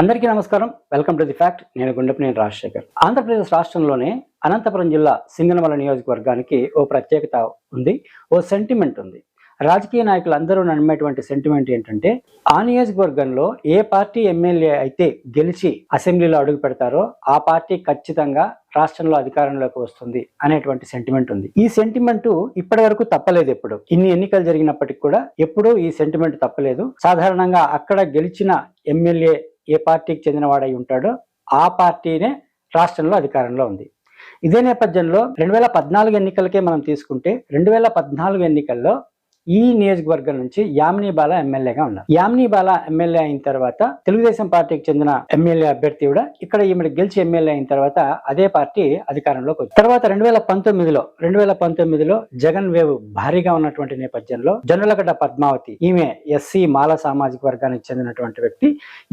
అందరికీ నమస్కారం. Welcome to the fact. నేను గుండెపనేని రాజశేఖర్. ఆంధ్రప్రదేశ్ రాష్ట్రంలోనే అనంతపురం జిల్లా సింగనమల నియోజకవర్గానికి ఓ ప్రత్యేకత ఉంది. ఓ సెంటిమెంట్ ఉంది. రాజకీయ నాయకులు అందరూ నమ్మేటువంటి సెంటిమెంట్ ఏంటంటే ఆ నియోజకవర్గంలో ఏ పార్టీ ఎమ్మెల్యే అయితే గెలిచి అసెంబ్లీలో అడుగు పెడతారో ఆ పార్టీ ఖచ్చితంగా రాష్ట్రంలో అధికారంలోకి వస్తుంది అనేటువంటి సెంటిమెంట్ ఉంది. ఈ సెంటిమెంట్ ఇప్పటి వరకు తప్పలేదు ఎప్పుడు. ఇన్ని ఎన్నికలు జరిగినప్పటికీ కూడా ఎప్పుడూ ఈ సెంటిమెంట్ తప్పలేదు. సాధారణంగా అక్కడ గెలిచిన ఎమ్మెల్యే ఏ పార్టీకి చెందినవాడై ఉంటాడో ఆ పార్టీనే రాష్ట్రంలో అధికారంలో ఉంది. ఇదే నేపథ్యంలో రెండు వేల పద్నాలుగు ఎన్నికలకే మనం తీసుకుంటే రెండు వేల పద్నాలుగు ఎన్నికల్లో ఈ నియోజకవర్గం నుంచి యామిని బాల ఎమ్మెల్యేగా ఉన్నారు. యామిని బాల ఎమ్మెల్యే అయిన తర్వాత తెలుగుదేశం పార్టీకి చెందిన ఎమ్మెల్యే అభ్యర్థి కూడా ఇక్కడ ఈమె గెలిచి ఎమ్మెల్యే అయిన తర్వాత అదే పార్టీ అధికారంలోకి వచ్చింది. తర్వాత రెండు వేల పంతొమ్మిదిలో రెండు వేల పంతొమ్మిదిలో జగన్ వేవ్ భారీగా ఉన్నటువంటి నేపథ్యంలో జొన్నలగడ్డ పద్మావతి ఈమె ఎస్సీ మాల సామాజిక వర్గానికి చెందినటువంటి వ్యక్తి.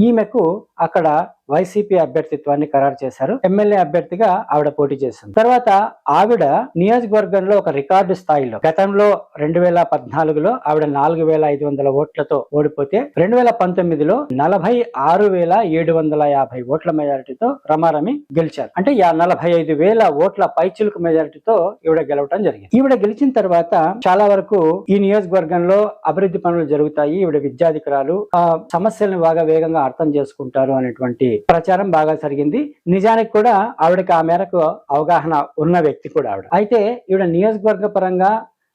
ఈమెకు అక్కడ వైసీపీ అభ్యర్థిత్వాన్ని ఖరారు చేశారు. ఎమ్మెల్యే అభ్యర్థిగా ఆవిడ పోటీ చేసింది తర్వాత ఆవిడ నియోజకవర్గంలో ఒక రికార్డు స్థాయిలో గతంలో రెండు వేల పద్నాలుగులో ఆవిడ నాలుగు వేల ఐదు వందల ఓట్లతో ఓడిపోతే రెండు వేల పంతొమ్మిదిలో నలభై ఆరు వేల ఏడు వందల యాభై ఓట్ల మెజారిటీతో రమారమి గెలిచారు. అంటే యా- నలభై ఐదు వేల ఓట్ల పైచిలుకు మెజారిటీతో ఈవిడ గెలవటం జరిగింది. ఈవిడ గెలిచిన తర్వాత చాలా వరకు ఈ నియోజకవర్గంలో అభివృద్ధి పనులు జరుగుతాయి. ఈవిడ విద్యాధికురాలు ఆ సమస్యలను బాగా వేగంగా అర్థం చేసుకుంటారు అనేటువంటి ప్రచారం బాగా జరిగింది. నిజానికి కూడా ఆవిడకి ఆ మేరకు అవగాహన ఉన్న వ్యక్తి కూడా ఆవిడ. అయితే ఈవిడ నియోజకవర్గ పరంగా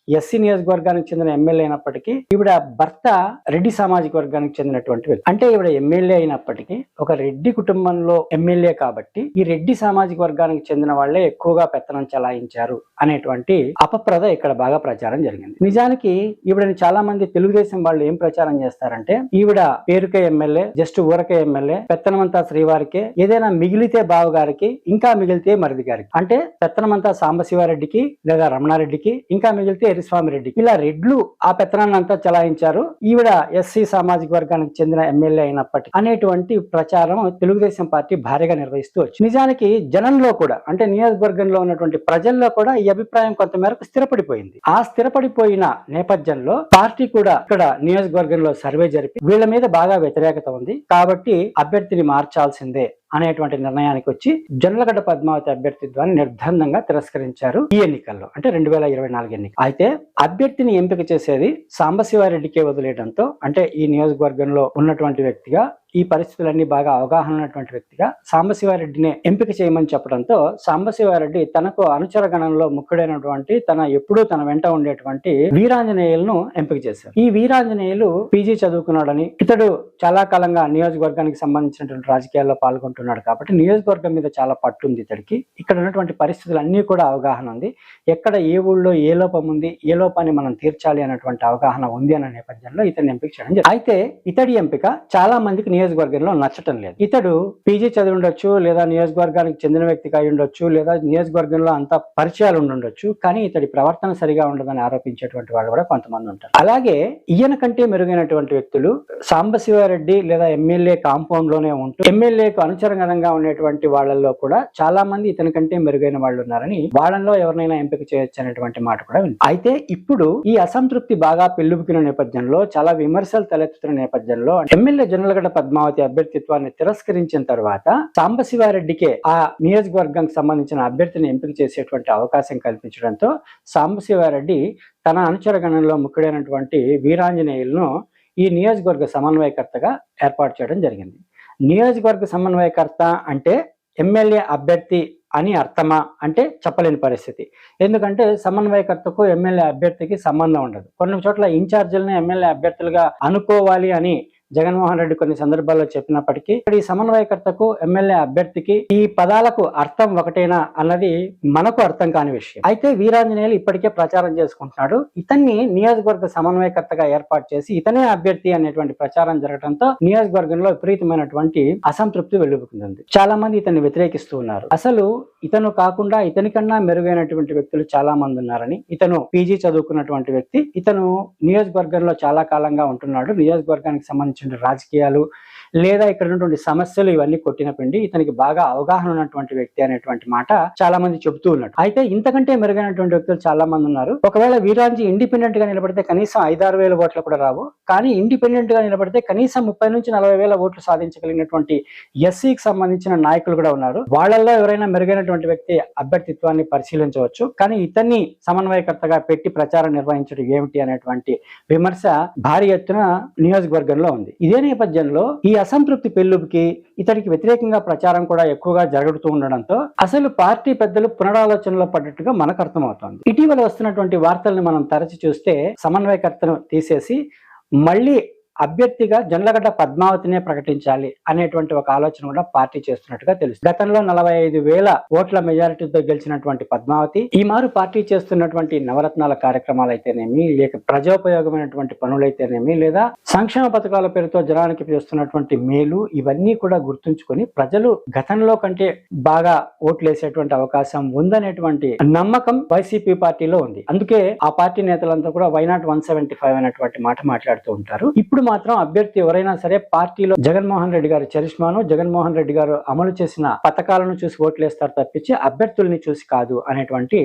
ఎస్సీ నియోజకవర్గానికి చెందిన ఎమ్మెల్యే అయినప్పటికీ ఈవిడ భర్త రెడ్డి సామాజిక వర్గానికి చెందినటువంటి అంటే ఈవిడ ఎమ్మెల్యే అయినప్పటికీ ఒక రెడ్డి కుటుంబంలో ఎమ్మెల్యే కాబట్టి ఈ రెడ్డి సామాజిక వర్గానికి చెందిన వాళ్ళే ఎక్కువగా పెత్తనం చలాయించారు అనేటువంటి అపప్రద ఇక్కడ బాగా ప్రచారం జరిగింది. నిజానికి ఈవిడని చాలా మంది తెలుగుదేశం వాళ్ళు ఏం ప్రచారం చేస్తారంటే ఈవిడ పేరుకే ఎమ్మెల్యే జస్ట్ ఊరకే ఎమ్మెల్యే పెత్తనమంతా శ్రీవారికే ఏదైనా మిగిలితే బావగారికి ఇంకా మిగిలితే మరిది గారికి అంటే పెత్తనమంతా సాంబశివారెడ్డికి లేదా రమణారెడ్డికి ఇంకా మిగిలితే రెడ్డి రెడ్డికి ఇలా రెడ్లు ఆ పెత్తనాన్ని అంతా చలాయించారు. ఈవిడ ఎస్సీ సామాజిక వర్గానికి చెందిన ఎమ్మెల్యే అయినప్పటికీ అనేటువంటి ప్రచారం తెలుగుదేశం పార్టీ భారీగా నిర్వహిస్తూ వచ్చింది. నిజానికి జనంలో కూడా అంటే నియోజకవర్గంలో ఉన్నటువంటి ప్రజల్లో కూడా ఈ అభిప్రాయం కొంతమేరకు స్థిరపడిపోయింది. ఆ స్థిరపడిపోయిన నేపథ్యంలో పార్టీ కూడా ఇక్కడ నియోజకవర్గంలో సర్వే జరిపి వీళ్ళ మీద బాగా వ్యతిరేకత ఉంది. కాబట్టి అభ్యర్థిని మార్చాల్సిందే. అనేటువంటి నిర్ణయానికి వచ్చి జొన్నలగడ్డ పద్మావతి అభ్యర్థిత్వాన్ని నిర్బంధంగా తిరస్కరించారు ఈ ఎన్నికల్లో. అంటే రెండు వేల ఇరవై నాలుగు ఎన్నిక. అయితే అభ్యర్థిని ఎంపిక చేసేది సాంబశివారెడ్డికే వదిలేయడంతో అంటే ఈ నియోజకవర్గంలో ఉన్నటువంటి వ్యక్తిగా ఈ పరిస్థితులన్నీ బాగా అవగాహన ఉన్నటువంటి వ్యక్తిగా సాంబశివారెడ్డిని ఎంపిక చేయమని చెప్పడంతో సాంబశివారెడ్డి తనకు అనుచర గణంలో ముఖ్యుడైనటువంటి తన ఎప్పుడూ తన వెంట ఉండేటువంటి వీరాంజనేయులను ఎంపిక చేశారు. ఈ వీరాంజనేయులు పీజీ చదువుకున్నాడని ఇతడు చాలా కాలంగా నియోజకవర్గానికి సంబంధించినటువంటి రాజకీయాల్లో పాల్గొంటున్నాడు కాబట్టి నియోజకవర్గం మీద చాలా పట్టుంది ఇతడికి. ఇక్కడ ఉన్నటువంటి పరిస్థితులు అన్ని కూడా అవగాహన ఉంది. ఎక్కడ ఏ ఊళ్ళో ఏ లోపం ఉంది ఏ లోపాన్ని మనం తీర్చాలి అన్నటువంటి అవగాహన ఉంది అన్న నేపథ్యంలో ఇతన్ని ఎంపిక చేయడం అయితే ఇతడి ఎంపిక చాలా మందికి నియోజకవర్గంలో నచ్చటం లేదు. ఇతడు పీజీ చదివి ఉండొచ్చు లేదా నియోజకవర్గానికి చెందిన వ్యక్తికి అయి ఉండొచ్చు లేదా నియోజకవర్గంలో అంత పరిచయాలు ఉండొచ్చు కానీ ఇతడి ప్రవర్తన సరిగా ఉండదని ఆరోపించేటువంటి వాళ్ళు కూడా కొంతమంది ఉంటారు. అలాగే ఈయన కంటే మెరుగైనటువంటి వ్యక్తులు సాంబశివారెడ్డి లేదా ఎమ్మెల్యే కాంపౌండ్లోనే ఉంటూ ఎమ్మెల్యేకు అనుచరంగా ఉండేటువంటి వాళ్ళల్లో కూడా చాలా మంది ఇతని కంటే మెరుగైన వాళ్ళు ఉన్నారని వాళ్ళలో ఎవరినైనా ఎంపిక చేయొచ్చు అనేటువంటి మాట కూడా అయితే ఇప్పుడు ఈ అసంతృప్తి బాగా పెళ్ళుబుకిన నేపథ్యంలో చాలా విమర్శలు తలెత్తుతున్న నేపథ్యంలో ఎమ్మెల్యే జొన్నలగడ్డ పద్మావతి అభ్యర్థిత్వాన్ని తిరస్కరించిన తర్వాత సాంబశివారెడ్డికే ఆ నియోజకవర్గానికి సంబంధించిన అభ్యర్థిని ఎంపిక చేసేటువంటి అవకాశం కల్పించడంతో సాంబశివారెడ్డి తన అనుచర గణంలో ముఖ్యుడైనటువంటి వీరాంజనేయులను ఈ నియోజకవర్గ సమన్వయకర్తగా ఏర్పాటు చేయడం జరిగింది. నియోజకవర్గ సమన్వయకర్త అంటే ఎమ్మెల్యే అభ్యర్థి అని అర్థమా? అంటే చెప్పలేని పరిస్థితి. ఎందుకంటే సమన్వయకర్తకు ఎమ్మెల్యే అభ్యర్థికి సంబంధం ఉండదు. కొన్ని చోట్ల ఇన్ఛార్జీలను ఎమ్మెల్యే అభ్యర్థులుగా అనుకోవాలి అని జగన్మోహన్ రెడ్డి కొన్ని సందర్భాల్లో చెప్పినప్పటికీ ఈ సమన్వయకర్తకు ఎమ్మెల్యే అభ్యర్థికి ఈ పదాలకు అర్థం ఒకటేనా అన్నది మనకు అర్థం కాని విషయం. అయితే వీరాంజనేయులు ఇప్పటికే ప్రచారం చేసుకుంటున్నాడు. ఇతన్ని నియోజకవర్గ సమన్వయకర్తగా ఏర్పాటు చేసి ఇతనే అభ్యర్థి అనేటువంటి ప్రచారం జరగడంతో నియోజకవర్గంలో విపరీతమైనటువంటి అసంతృప్తి వెలువడుతుంది చాలా మంది ఇతన్ని వ్యతిరేకిస్తూ ఉన్నారు. అసలు ఇతను కాకుండా ఇతని కన్నా మెరుగైనటువంటి వ్యక్తులు చాలా మంది ఉన్నారని ఇతను పీజీ చదువుకున్నటువంటి వ్యక్తి ఇతను నియోజకవర్గంలో చాలా కాలంగా ఉంటున్నాడు. నియోజకవర్గానికి సంబంధించిన రాజకీయాలు లేదా ఇక్కడ ఉన్నటువంటి సమస్యలు ఇవన్నీ కొట్టిన పిండి ఇతనికి బాగా అవగాహన ఉన్నటువంటి వ్యక్తి అనేటువంటి మాట చాలా మంది చెబుతూ ఉన్నట్టు. అయితే ఇంతకంటే మెరుగైనటువంటి వ్యక్తులు చాలా మంది ఉన్నారు. ఒకవేళ వీరాంజీ ఇండిపెండెంట్గా నిలబడితే కనీసం ఐదారు వేల ఓట్లు కూడా రావు. కానీ ఇండిపెండెంట్గా నిలబడితే కనీసం ముప్పై నుంచి నలభై వేల ఓట్లు సాధించగలిగినటువంటి ఎస్సీకి సంబంధించిన నాయకులు కూడా ఉన్నారు. వాళ్ళల్లో ఎవరైనా మెరుగైనటువంటి వ్యక్తి అభ్యర్థిత్వాన్ని పరిశీలించవచ్చు. కానీ ఇతన్ని సమన్వయకర్తగా పెట్టి ప్రచారం నిర్వహించడం ఏమిటి అనేటువంటి విమర్శ భారీ ఎత్తున నియోజకవర్గంలో ఉంది. ఇదే నేపథ్యంలో ఈ అసంతృప్తి పెళ్ళుకి ఇతడికి వ్యతిరేకంగా ప్రచారం కూడా ఎక్కువగా జరుగుతూ ఉండడంతో అసలు పార్టీ పెద్దలు పునరాలోచనలో పడ్డట్టుగా మనకు అర్థమవుతోంది. ఇటీవల వస్తున్నటువంటి వార్తల్ని మనం తరచి చూస్తే సమన్వయకర్తను తీసేసి మళ్ళీ అభ్యర్థిగా జొన్నలగడ్డ పద్మావతినే ప్రకటించాలి అనేటువంటి ఒక ఆలోచన కూడా పార్టీ చేస్తున్నట్టుగా తెలుసు గతంలో నలభై ఐదు వేల ఓట్ల మెజారిటీతో గెలిచినటువంటి పద్మావతి ఈ మారు పార్టీ చేస్తున్నటువంటి నవరత్నాల కార్యక్రమాలు అయితేనేమి లేక ప్రజోపయోగమైనటువంటి పనులైతేనేమి లేదా సంక్షేమ పథకాల పేరుతో జనానికి చేస్తున్నటువంటి మేలు ఇవన్నీ కూడా గుర్తుంచుకొని ప్రజలు గతంలో కంటే బాగా ఓట్లు వేసేటువంటి అవకాశం ఉందనేటువంటి నమ్మకం వైసీపీ పార్టీలో ఉంది. అందుకే ఆ పార్టీ నేతలంతా కూడా వైనాట్ వన్ సెవెంటీ ఫైవ్ అనేటువంటి మాట మాట్లాడుతూ ఉంటారు. ఇప్పుడు మాత్రం అభ్యర్థి ఎవరైనా సరే పార్టీలో జగన్మోహన్ రెడ్డి గారి చరిష్మాను జగన్మోహన్ రెడ్డి గారు అమలు చేసిన పథకాలను చూసి ఓట్లేస్తారు తప్పించి అభ్యర్థుల్ని చూసి కాదు అనేటువంటి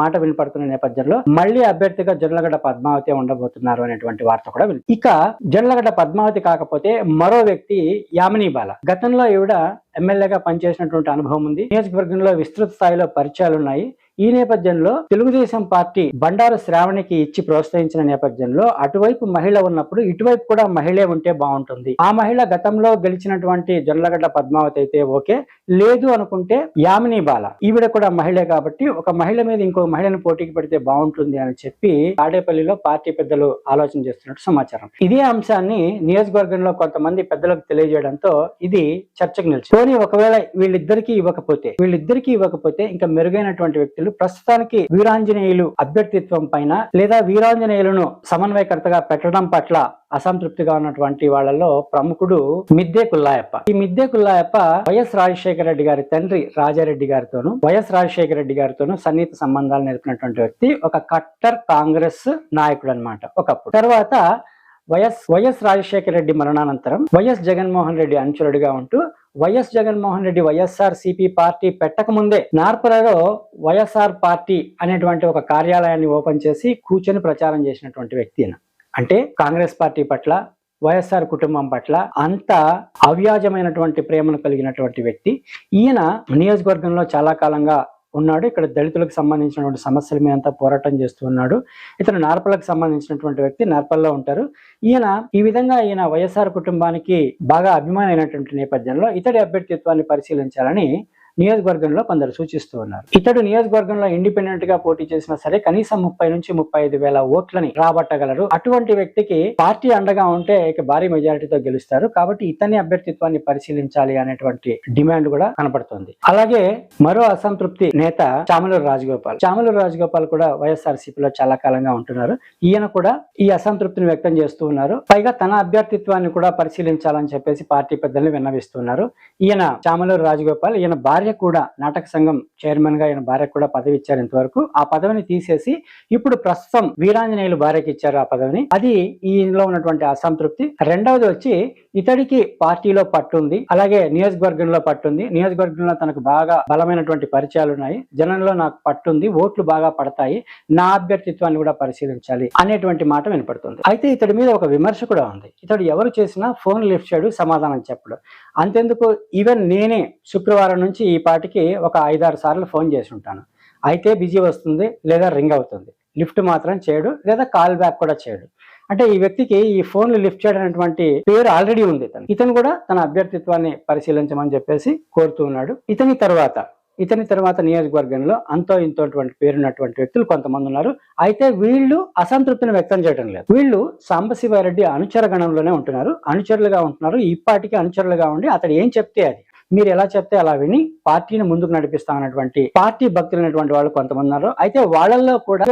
మాట వినపడుతున్న నేపథ్యంలో మళ్ళీ అభ్యర్థిగా జొన్నలగడ్డ పద్మావతి ఉండబోతున్నారు అనేటువంటి వార్త కూడా విని ఇక జొన్నలగడ్డ పద్మావతి కాకపోతే మరో వ్యక్తి యామిని బాల. గతంలో ఈవిడ ఎమ్మెల్యేగా పనిచేసినటువంటి అనుభవం ఉంది. నియోజకవర్గంలో విస్తృత స్థాయిలో పరిచయాలు ఉన్నాయి ఈ నేపథ్యంలో తెలుగుదేశం పార్టీ బండారు శ్రావణికి ఇచ్చి ప్రోత్సహించిన నేపథ్యంలో అటువైపు మహిళ ఉన్నప్పుడు ఇటువైపు కూడా మహిళే ఉంటే బాగుంటుంది. ఆ మహిళ గతంలో గెలిచినటువంటి జొన్నలగడ్డ పద్మావతి అయితే ఓకే లేదు అనుకుంటే యామిని బాల. ఈవిడ కూడా మహిళే కాబట్టి ఒక మహిళ మీద ఇంకో మహిళను పోటీకి పెడితే బాగుంటుంది అని చెప్పి తాడేపల్లిలో పార్టీ పెద్దలు ఆలోచన చేస్తున్నట్టు సమాచారం. ఇదే అంశాన్ని నియోజకవర్గంలో కొంతమంది పెద్దలకు తెలియజేయడంతో ఇది చర్చకు నిలిచింది. పోనీ ఒకవేళ వీళ్ళిద్దరికీ ఇవ్వకపోతే వీళ్ళిద్దరికీ ఇవ్వకపోతే ఇంకా మెరుగైనటువంటి వ్యక్తులు ప్రస్తుతానికి వీరాంజనేయులు అభ్యర్థిత్వం పైన లేదా వీరాంజనేయులను సమన్వయకర్తగా పెట్టడం పట్ల అసంతృప్తిగా ఉన్నటువంటి వాళ్ళలో ప్రముఖుడు మిద్దే కుల్లాయప్ప. ఈ మిద్దే కుల్లాయప్ప వైఎస్ రాజశేఖర రెడ్డి గారి తండ్రి రాజారెడ్డి గారితోను వైఎస్ రాజశేఖర రెడ్డి గారితోను సన్నిహిత సంబంధాలు నేర్పినటువంటి వ్యక్తి ఒక కట్టర్ కాంగ్రెస్ నాయకుడు అనమాట ఒకప్పుడు. తర్వాత వైఎస్ వైఎస్ రాజశేఖర రెడ్డి మరణానంతరం వైఎస్ జగన్మోహన్ రెడ్డి అనుచరుడిగా ఉంటూ YS Jaganmohan Reddy YSR CP party పెట్టకముందే నార్పలలో వైఎస్ఆర్ పార్టీ అనేటువంటి ఒక కార్యాలయాన్ని ఓపెన్ చేసి కూర్చొని ప్రచారం చేసినటువంటి వ్యక్తి ఈయన. అంటే కాంగ్రెస్ పార్టీ పట్ల వైఎస్ఆర్ కుటుంబం పట్ల అంత అవ్యాజమైనటువంటి ప్రేమను కలిగినటువంటి వ్యక్తి ఈయన నియోజకవర్గంలో చాలా కాలంగా ఉన్నాడు. ఇక్కడ దళితులకు సంబంధించినటువంటి సమస్యల మీద అంతా పోరాటం చేస్తూ ఉన్నాడు. ఇతను నార్పలకు సంబంధించినటువంటి వ్యక్తి నార్పల్లో ఉంటారు. ఈయన ఈ విధంగా ఈయన వైఎస్ఆర్ కుటుంబానికి బాగా అభిమానమైనటువంటి నేపథ్యంలో ఇతడి అభ్యర్థిత్వాన్ని పరిశీలించాలని నియోజకవర్గంలో కొందరు సూచిస్తూ ఉన్నారు. ఇతడు నియోజకవర్గంలో ఇండిపెండెంట్గా పోటీ చేసినా సరే కనీసం ముప్పై నుంచి ముప్పై ఐదు వేల ఓట్లని రాబట్టగలరు. అటువంటి వ్యక్తికి పార్టీ అండగా ఉంటే ఇక భారీ మెజారిటీతో గెలుస్తారు. కాబట్టి ఇతని అభ్యర్థిత్వాన్ని పరిశీలించాలి అనేటువంటి డిమాండ్ కూడా కనపడుతుంది. అలాగే మరో అసంతృప్తి నేత చామలూరు రాజగోపాల్. చామలూరు రాజగోపాల్ కూడా వైఎస్ఆర్లో చాలా కాలంగా ఉంటున్నారు. ఈయన కూడా ఈ అసంతృప్తిని వ్యక్తం చేస్తూ ఉన్నారు. పైగా తన అభ్యర్థిత్వాన్ని కూడా పరిశీలించాలని చెప్పేసి పార్టీ పెద్దల్ని విన్నవిస్తున్నారు. ఈయన చామలూరు రాజగోపాల్ ఈయన భార్య కూడా నాటక సంఘం చైర్మన్గా ఆయన భార్య కూడా పదవి ఇచ్చారు ఇంతవరకు. ఆ పదవిని తీసేసి ఇప్పుడు ప్రస్తుతం వీరాంజనేయులు భార్యకి ఇచ్చారు ఆ పదవిని. అది ఈయనలో ఉన్నటువంటి అసంతృప్తి. రెండవది వచ్చి ఇతడికి పార్టీలో పట్టుంది. అలాగే నియోజకవర్గంలో పట్టుంది. నియోజకవర్గంలో తనకు బాగా బలమైనటువంటి పరిచయాలు ఉన్నాయి. జనంలో నాకు పట్టుంది. ఓట్లు బాగా పడతాయి. నా అభ్యర్థిత్వాన్ని కూడా పరిశీలించాలి అనేటువంటి మాట వినపడుతుంది. అయితే ఇతడి మీద ఒక విమర్శ కూడా ఉంది. ఇతడు ఎవరు చేసినా ఫోన్ లిఫ్ట్ చేయడు సమాధానం చెప్పడు. అంతెందుకు? ఈవెన్ నేనే శుక్రవారం నుంచి ఈ ఈ పాటికి ఒక ఐదారు సార్లు ఫోన్ చేసి ఉంటాను. అయితే బిజీ వస్తుంది లేదా రింగ్ అవుతుంది. లిఫ్ట్ మాత్రం చేయడు లేదా కాల్ బ్యాక్ కూడా చేయడు. అంటే ఈ వ్యక్తికి ఈ ఫోన్లు లిఫ్ట్ చేయడం పేరు ఆల్రెడీ ఉంది ఇతను ఇతను కూడా తన అభ్యర్థిత్వాన్ని పరిశీలించమని చెప్పేసి కోరుతూ ఉన్నాడు. ఇతని తర్వాత ఇతని తర్వాత నియోజకవర్గంలో అంతో ఇంతోటువంటి పేరున్నటువంటి వ్యక్తులు కొంతమంది ఉన్నారు. అయితే వీళ్ళు అసంతృప్తిని వ్యక్తం చేయడం లేదు. వీళ్ళు సాంబశివారెడ్డి అనుచర గణంలోనే ఉంటున్నారు. అనుచరులుగా ఉంటున్నారు. ఇప్పటికీ అనుచరులుగా ఉండి అతడు ఏం చెప్తే అది. మీరు ఎలా చెప్తే అలా విని పార్టీని ముందుకు నడిపిస్తా అన్నటువంటి పార్టీ భక్తులైనటువంటి వాళ్ళు కొంతమంది ఉన్నారు. అయితే వాళ్ళల్లో కూడా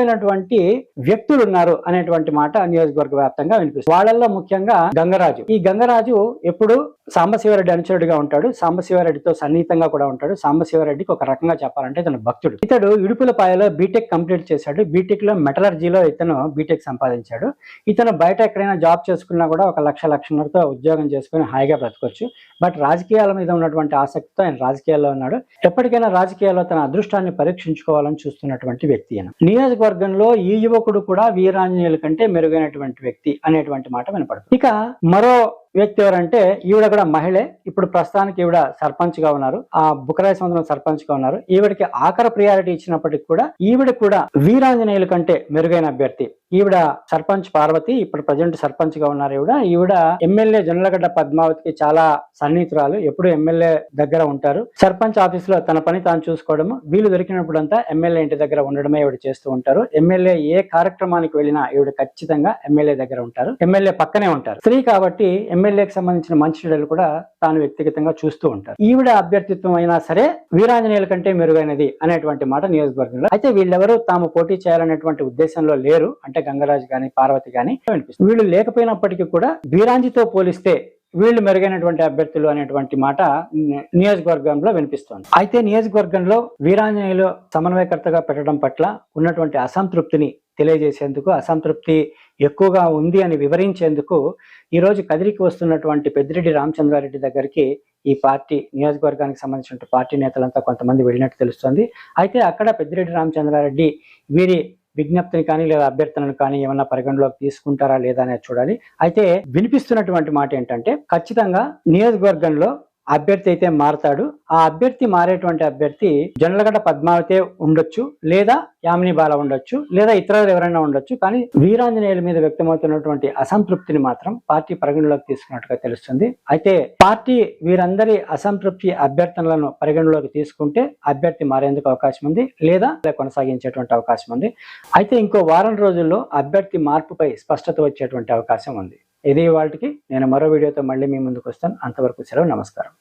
వ్యక్తులు ఉన్నారు అనేటువంటి మాట నియోజకవర్గ వ్యాప్తంగా వినిపిస్తుంది. వాళ్ళల్లో ముఖ్యంగా గంగరాజు. ఈ గంగరాజు ఎప్పుడు సాంబశివారెడ్డి అనుచరుడిగా ఉంటాడు. సాంబశివారెడ్డితో సన్నిహితంగా కూడా ఉంటాడు. సాంబశివారెడ్డికి ఒక రకంగా చెప్పాలంటే ఇతను భక్తుడు. ఇతడు ఇడుపులపాయలో బీటెక్ కంప్లీట్ చేశాడు. బీటెక్లో మెటలర్జీలో ఇతను బీటెక్ సంపాదించాడు. ఇతను బయట ఎక్కడైనా జాబ్ చేసుకున్నా కూడా ఒక లక్ష లక్షన్నరతో ఉద్యోగం చేసుకుని హాయిగా బ్రతకొచ్చు. బట్ రాజకీయాల మీద ఉన్నటువంటి ఆసక్తితో ఆయన రాజకీయాల్లో ఉన్నాడు. ఎప్పటికైనా రాజకీయాల్లో తన అదృష్టాన్ని పరీక్షించుకోవాలని చూస్తున్నటువంటి వ్యక్తి ఆయన నియోజకవర్గంలో ఈ యువకుడు కూడా వీరాంజనేయుల కంటే మెరుగైనటువంటి వ్యక్తి అనేటువంటి మాట వినపడుతుంది. ఇక మరో వ్యక్తి ఎవరంటే ఈవిడ కూడా మహిళే. ఇప్పుడు ప్రస్తుతానికి ఈవిడ సర్పంచ్గా ఉన్నారు. ఆ బుకరాయ సముద్రం సర్పంచ్గా ఉన్నారు. ఈవిడకి ఆఖర ప్రియారిటీ ఇచ్చినప్పటికి కూడా ఈవిడ కూడా వీరాంజనేయుల కంటే మెరుగైన అభ్యర్థి. ఈవిడ సర్పంచ్ పార్వతి ఇప్పుడు ప్రజెంట్ సర్పంచ్గా ఉన్నారు ఈవిడ. ఈవిడ ఎమ్మెల్యే జొన్నలగడ్డ పద్మావతికి చాలా సన్నిహితురాలు. ఎప్పుడు ఎమ్మెల్యే దగ్గర ఉంటారు. సర్పంచ్ ఆఫీస్లో తన పని తాను చూసుకోవడము. వీలు దొరికినప్పుడంతా ఎమ్మెల్యే ఇంటి దగ్గర ఉండడమే ఈవిడ చేస్తూ ఉంటారు. ఎమ్మెల్యే ఏ కార్యక్రమానికి వెళ్ళినా ఈవిడ ఖచ్చితంగా ఎమ్మెల్యే దగ్గర ఉంటారు. ఎమ్మెల్యే పక్కనే ఉంటారు. స్త్రీ కాబట్టి ఎమ్మెల్యేకి సంబంధించిన మంచి చెడులు కూడా తాను వ్యక్తిగతంగా చూస్తూ ఉంటారు. ఈవిడ అభ్యర్థిత్వం అయినా సరే వీరాంజనేయుల కంటే మెరుగైనది అనేటువంటి మాట నియోజకవర్గంలో. అయితే వీళ్ళెవరూ తాము పోటీ చేయాలనేటువంటి ఉద్దేశంలో లేరు. అంటే గంగరాజు కానీ పార్వతి కానీ వినిపిస్తుంది. వీళ్ళు లేకపోయినప్పటికీ కూడా బీరాంజితో పోలిస్తే వీళ్ళు మెరుగైనటువంటి అభ్యర్థులు అనేటువంటి మాట నియోజకవర్గంలో వినిపిస్తోంది. అయితే నియోజకవర్గంలో వీరాంజనేయులు సమన్వయకర్తగా పెట్టడం పట్ల ఉన్నటువంటి అసంతృప్తిని తెలియజేసేందుకు అసంతృప్తి ఎక్కువగా ఉంది అని వివరించేందుకు ఈరోజు కదిరికి వస్తున్నటువంటి పెద్దిరెడ్డి రామచంద్రారెడ్డి దగ్గరికి ఈ పార్టీ నియోజకవర్గానికి సంబంధించిన పార్టీ నేతలంతా కొంతమంది వెళ్ళినట్టు తెలుస్తోంది. అయితే అక్కడ పెద్దిరెడ్డి రామచంద్రారెడ్డి వీరి విజ్ఞప్తిని కానీ లేదా అభ్యర్థనను కానీ ఏమన్నా పరిగణలోకి తీసుకుంటారా లేదా అనేది చూడాలి. అయితే వినిపిస్తున్నటువంటి మాట ఏంటంటే ఖచ్చితంగా నియోజకవర్గంలో అభ్యర్థి అయితే మారతాడు. ఆ అభ్యర్థి మారేటువంటి అభ్యర్థి జొన్నలగడ్డ పద్మావతి ఉండొచ్చు లేదా యామిని బాల ఉండొచ్చు లేదా ఇతరులు ఎవరైనా ఉండొచ్చు కానీ వీరాంజనేయుల మీద వ్యక్తమవుతున్నటువంటి అసంతృప్తిని మాత్రం పార్టీ పరిగణలోకి తీసుకున్నట్టుగా తెలుస్తుంది. అయితే పార్టీ వీరందరి అసంతృప్తి అభ్యర్థనలను పరిగణలోకి తీసుకుంటే అభ్యర్థి మారేందుకు అవకాశం ఉంది లేదా కొనసాగించేటువంటి అవకాశం ఉంది. అయితే ఇంకో వారం రోజుల్లో అభ్యర్థి మార్పుపై స్పష్టత వచ్చేటువంటి అవకాశం ఉంది. ఇది వాటికి నేను మరో వీడియోతో మళ్ళీ మీ ముందుకు వస్తాను. అంతవరకు సెలవు నమస్కారం.